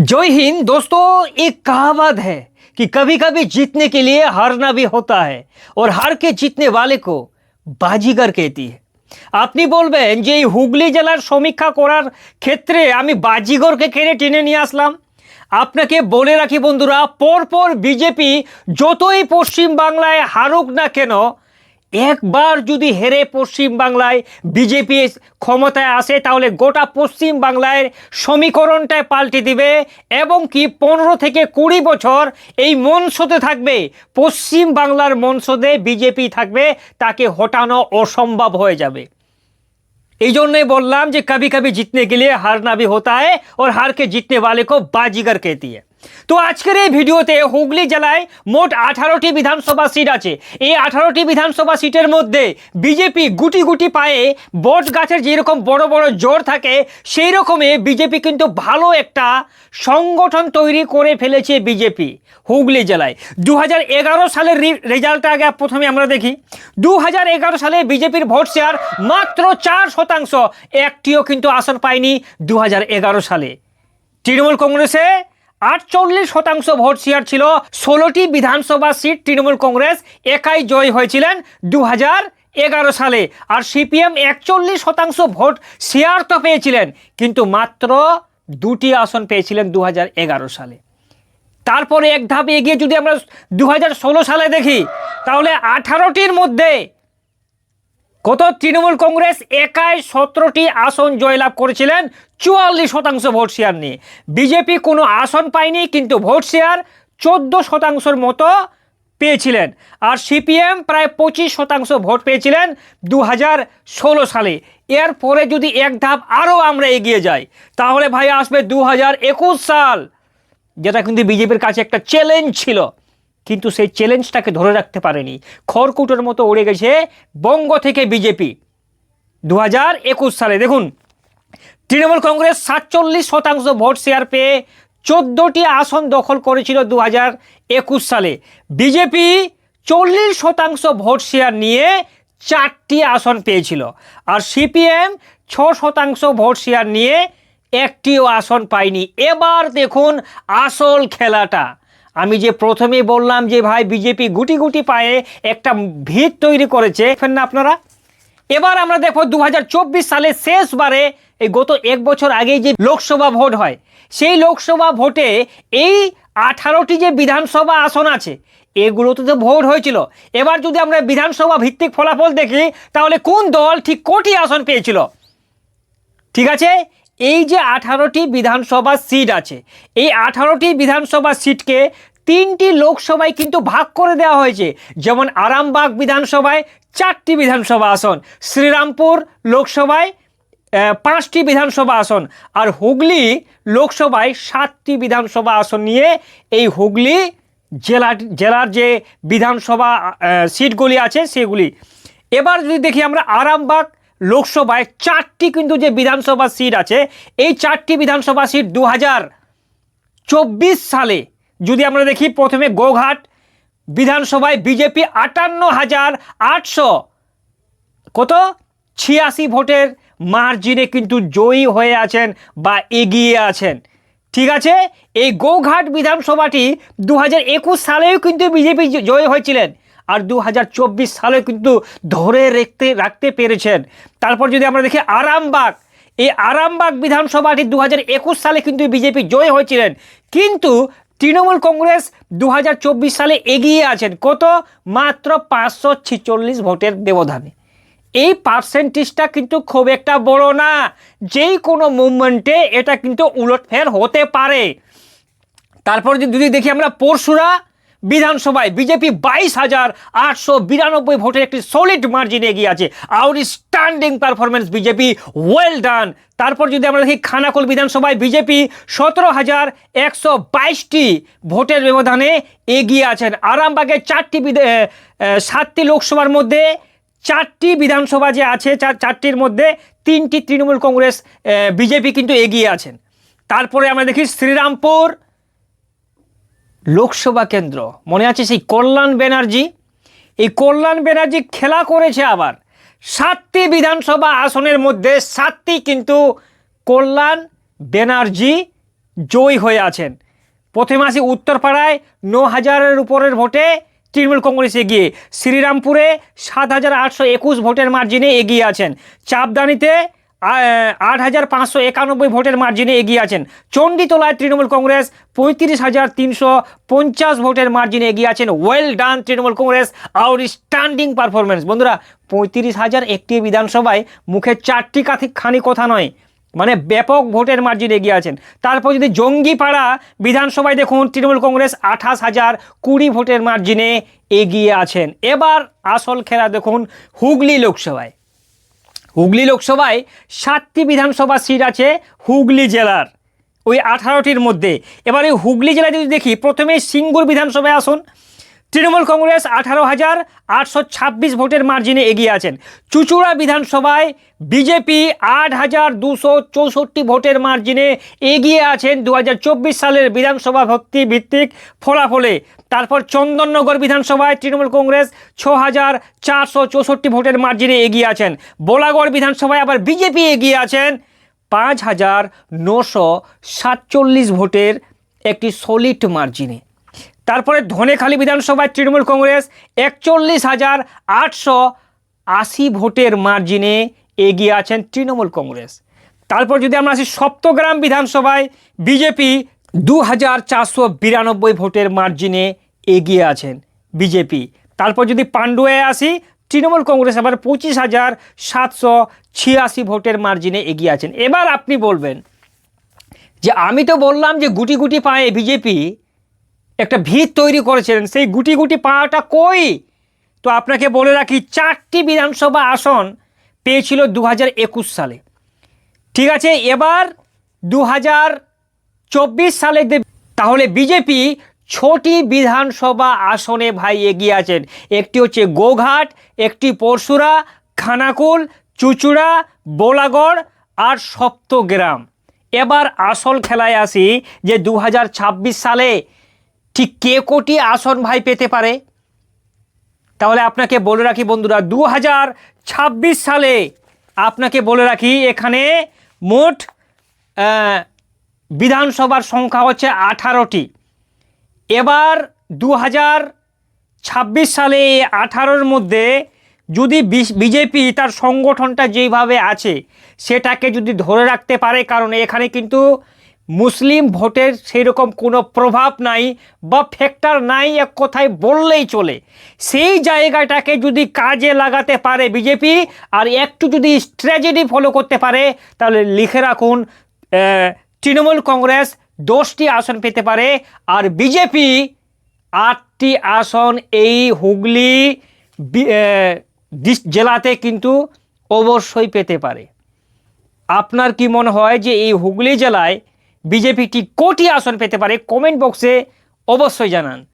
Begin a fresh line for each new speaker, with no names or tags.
जय हिंद दोस्तों एक कहावत है कि कभी कभी जीतने के लिए हारना भी होता है और हार के जीतने वाले को বাজিগার कहती है আপনি বলবেন যে এই হুগলি জেলার সমীক্ষা করার ক্ষেত্রে আমি বাজিগরকে কেড়ে টেনে নিয়ে আসলাম আপনাকে বলে রাখি বন্ধুরা পরপর বিজেপি যতই পশ্চিম বাংলায় হারুক না কেন একবার যদি হেরে পশ্চিম বাংলায় বিজেপি ক্ষমতায় আসে তাহলে গোটা পশ্চিম বাংলায় সমীকরণটায় পাল্টে দিবে এবং কি পনেরো থেকে কুড়ি বছর এই মনসদে থাকবে পশ্চিম বাংলার মনসদে বিজেপি থাকবে তাকে হটানো অসম্ভব হয়ে যাবে এই জন্যই বললাম যে कभी कभी जीतने के लिए हारना भी होता है और हार के जीतने वाले को बाजीगर कहती है তো আজকের এই ভিডিওতে হুগলি জেলায় মোট আঠারোটি বিধানসভা সিট আছে। এই আঠারোটি বিধানসভা সিটের মধ্যে বিজেপি গুটি গুটি পায়ে বট গাছের যেরকম বড় বড় জোর থাকে সেই রকমই বিজেপি কিন্তু ভালো একটা সংগঠন তৈরি করে ফেলেছে বিজেপি হুগলি জেলায়। দু হাজার এগারো সালের রেজাল্টটা আগে প্রথমে আমরা দেখি। দু হাজার এগারো সালে বিজেপির ভোট শেয়ার মাত্র চার শতাংশ, একটিও কিন্তু আসন পায়নি দু হাজার এগারো সালে। তৃণমূল কংগ্রেসে আটচল্লিশ শতাংশ ভোট শেয়ার ছিল ষোলোটি বিধানসভা সিট তৃণমূল কংগ্রেস একাই জয় হয়েছিলেন দু এগারো সালে। আর সিপিএম একচল্লিশ শতাংশ ভোট শেয়ার তো পেয়েছিলেন, কিন্তু মাত্র দুটি আসন পেয়েছিলেন দু হাজার এগারো সালে। তারপরে এক ধাপ এগিয়ে যদি আমরা দু হাজার ষোলো সালে দেখি, তাহলে আঠারোটির মধ্যে কত তৃণমূল কংগ্রেস একাই সতেরোটি আসন জয়লাভ করেছিলেন, চুয়াল্লিশ শতাংশ ভোট শেয়ার নিয়ে। বিজেপি কোনো আসন পায়নি, কিন্তু ভোট শেয়ার চোদ্দ শতাংশের মতো পেয়েছিলেন। আর সিপিএম প্রায় পঁচিশ শতাংশ ভোট পেয়েছিলেন দু হাজার ষোলো সালে। এর পরে যদি এক ধাপ আরও আমরা এগিয়ে যাই, তাহলে ভাই আসবে দু হাজার একুশ সাল, যেটা কিন্তু বিজেপির কাছে একটা চ্যালেঞ্জ ছিল। কিন্তু সেই চ্যালেঞ্জটাকে ধরে রাখতে পারেনি। খড়কুটোর মতো উড়ে গেছে বঙ্গ থেকে বিজেপি। দু হাজার একুশ সালে দেখুন, তৃণমূল কংগ্রেস সাতচল্লিশ শতাংশ ভোট শেয়ার পেয়ে চোদ্দোটি আসন দখল করেছিল দু হাজার একুশ সালে। বিজেপি চল্লিশ শতাংশ ভোট শেয়ার নিয়ে চারটি আসন পেয়েছিল আর সিপিএম ছ শতাংশ ভোট শেয়ার নিয়ে একটিও আসন পায়নি। এবার দেখুন আসল খেলাটা। আমি যে প্রথমেই বললাম যে ভাই বিজেপি গুটি গুটি পায়ে একটা ভিত তৈরি করেছে, দেখেন না আপনারা? এবার আমরা দেখো দু সালে শেষবারে এই গত এক বছর আগেই যে লোকসভা ভোট হয়, সেই লোকসভা ভোটে এই আঠারোটি যে বিধানসভা আসন আছে, এগুলোতে তো ভোট হয়েছিল। এবার যদি আমরা বিধানসভা ভিত্তিক ফলাফল দেখি, তাহলে কোন দল ঠিক কোটি আসন পেয়েছিল? ঠিক আছে? এই যে আঠারোটি বিধানসভা সিট আছে, এই আঠারোটি বিধানসভা সিটকে তিনটি লোকসভায় কিন্তু ভাগ করে দেওয়া হয়েছে। যেমন আরামবাগ বিধানসভায় চারটি বিধানসভা আসন, শ্রীরামপুর লোকসভায় পাঁচটি বিধানসভা আসন আর হুগলি লোকসভায় সাতটি বিধানসভা আসন নিয়ে এই হুগলি জেলা জেলার যে বিধানসভা সিটগুলি আছে সেগুলি। এবার যদি দেখি আমরা আরামবাগ লোকসভায় চারটি কিন্তু যে বিধানসভা সিট আছে, এই চারটি বিধানসভা সিট দু চব্বিশ সালে যদি আমরা দেখি, প্রথমে গোঘাট, বিধানসভায় বিজেপি আটান্ন হাজার আটশো কত? ছিয়াশি ভোটের মার্জিনে কিন্তু জয়ী হয়ে আছেন বা এগিয়ে আছেন। ঠিক আছে? এই গৌঘাট বিধানসভাটি দু হাজার একুশ সালেও কিন্তু বিজেপি জয়ী হয়েছিলেন। আর দু হাজার চব্বিশ সালে কিন্তু ধরে রাখতে রাখতে পেরেছেন। তারপর যদি আমরা দেখি আরামবাগ, এই আরামবাগ বিধানসভাটি দু হাজার একুশ সালে কিন্তু বিজেপি জয় হয়েছিলেন। কিন্তু তৃণমূল কংগ্রেস দু হাজার চব্বিশ সালে এগিয়ে আছেন। কত? মাত্র পাঁচশো ভোটের ব্যবধানে। এই পার্সেন্টেজটা কিন্তু খুব একটা বড় না। যেই কোনো মুভমেন্টে এটা কিন্তু উলটফের হতে পারে। তারপর যদি দেখি আমরা পরশুরা বিধানসভায় বিজেপি বাইশ হাজার আটশো বিরানব্বই ভোটের একটি সলিড মার্জিন এগিয়ে আছে। Outstanding performance BJP well done তারপর যদি আমরা দেখি খানাকুল বিধানসভায় বিজেপি সতেরো হাজার একশো বাইশটি ভোটের ব্যবধানে এগিয়ে আছেন। আরামবাগে চারটি সাতটি লোকসভার মধ্যে চারটি বিধানসভা যে আছে, চার চারটির মধ্যে তিনটি তৃণমূল কংগ্রেস বিজেপি কিন্তু এগিয়ে আছেন। তারপরে আমরা দেখি শ্রীরামপুর লোকসভা কেন্দ্র। মনে আছে সেই কল্যাণ ব্যানার্জি? এই কল্যাণ ব্যানার্জি খেলা করেছে আবার। সাতটি বিধানসভা আসনের মধ্যে সাতটি কিন্তু কল্যাণ ব্যানার্জি জয়ী হয়ে আছেন। প্রথমে আসি উত্তরপাড়ায় ন হাজারের উপরের ভোটে তৃণমূল কংগ্রেস এগিয়ে। শ্রীরামপুরে সাত হাজার আটশো একুশ ভোটের মার্জিনে এগিয়ে আছেন। চাপদানিতে আট হাজার পাঁচশো একানব্বই ভোটের মার্জিনে এগিয়ে আছেন। চণ্ডীতলায় তৃণমূল কংগ্রেস পঁয়ত্রিশ হাজার তিনশো পঞ্চাশ ভোটের মার্জিনে এগিয়ে আছেন। Well done Trinamool Congress. Outstanding performance বন্ধুরা, পঁয়ত্রিশ হাজার একটি বিধানসভায় মুখে চারটি কাথি- খানি কথা নয় মানে ব্যাপক ভোটের মার্জিন এগিয়ে আছেন। তারপর যদি জঙ্গিপাড়া বিধানসভায় দেখুন, তৃণমূল কংগ্রেস আঠাশ হাজার কুড়ি ভোটের মার্জিনে এগিয়ে আছেন। এবার আসল খেলা দেখুন হুগলি লোকসভায়। হুগলি লোকসভায় সাতটি বিধানসভা সিট আছে হুগলি জেলার। ওই আঠারোটির মধ্যে। এবার এই হুগলি জেলায় যদি দেখি, প্রথমে সিঙ্গুর বিধানসভায় আসুন। তৃণমূল কংগ্রেস আঠারো হাজার আটশো ছাব্বিশ ভোটের মার্জিনে এগিয়ে আছেন। চুচুড়া বিধানসভায় বিজেপি আট হাজার দুশো চৌষট্টি ভোটের মার্জিনে এগিয়ে আছেন দু হাজার চব্বিশ সালের বিধানসভা ভর্তি ভিত্তিক ফলাফলে। তারপর চন্দননগর বিধানসভায় তৃণমূল কংগ্রেস ছ হাজার চারশো চৌষট্টি ভোটের মার্জিনে এগিয়ে আছেন। বোলাগড় বিধানসভায় আবার বিজেপি এগিয়ে আছেন পাঁচ হাজার নশো সাতচল্লিশ ভোটের একটি সলিড মার্জিনে। তারপরে ধনেখালি বিধানসভায় তৃণমূল কংগ্রেস একচল্লিশ হাজার আটশো আশি ভোটের মার্জিনে এগিয়ে আছেন তৃণমূল কংগ্রেস। তারপর যদি আমরা আসি সপ্তগ্রাম বিধানসভায়, বিজেপি দু হাজার চারশো বিরানব্বই ভোটের মার্জিনে এগিয়ে আছেন বিজেপি। তারপর যদি পাণ্ডুয়ে আসি, তৃণমূল কংগ্রেস আবার পঁচিশ হাজার সাতশো ছিয়াশি ভোটের মার্জিনে এগিয়ে আছেন। এবার আপনি বলবেন যে, আমি তো বললাম যে গুটি গুটি পায়ে বিজেপি একটা ভিত তৈরি করেছিলেন, সেই গুটি গুটি পাওয়াটা কই? তো আপনাকে বলে রাখি, চারটি বিধানসভা আসন পেয়েছিল দু হাজার একুশ সালে। ঠিক আছে, এবার দু হাজার চব্বিশ সালে তাহলে বিজেপি ছটি বিধানসভা আসনে ভাই এগিয়ে আছেন। একটি হচ্ছে গোঘাট, একটি পরশুরা, খানাকুল, চুচুড়া, বোলাগড় আর সপ্তগ্রাম। এবার আসল খেলায় আসি যে দু হাজার ছাব্বিশ সালে ঠিক কে কোটি আসন ভাই পেতে পারে? তাহলে আপনাকে বলে রাখি বন্ধুরা দু হাজার ছাব্বিশ সালে আপনাকে বলে রাখি, এখানে মোট বিধানসভার সংখ্যা হচ্ছে আঠারোটি। এবার দু হাজার ছাব্বিশ সালে আঠারোর মধ্যে যদি বিজেপি তার সংগঠনটা যেইভাবে আছে, সেটাকে যদি ধরে রাখতে পারে, কারণ এখানে কিন্তু মুসলিম ভোটের সেই রকম কোনো প্রভাব নাই বা ফ্যাক্টর নাই এক কথায় বললেই চলে। সেই জায়গাটাকে যদি কাজে লাগাতে পারে বিজেপি আর একটু যদি স্ট্র্যাটেজি ফলো করতে পারে, তাহলে লিখে রাখুন তৃণমূল কংগ্রেস দশটি আসন পেতে পারে আর বিজেপি আটটি আসন এই হুগলি জেলাতে কিন্তু অবশ্যই পেতে পারে। আপনার কি মনে হয় যে এই হুগলি জেলায় বিজেপি কি কোটি আসন পেতে পারে? কমেন্ট বক্সে অবশ্যই জানান।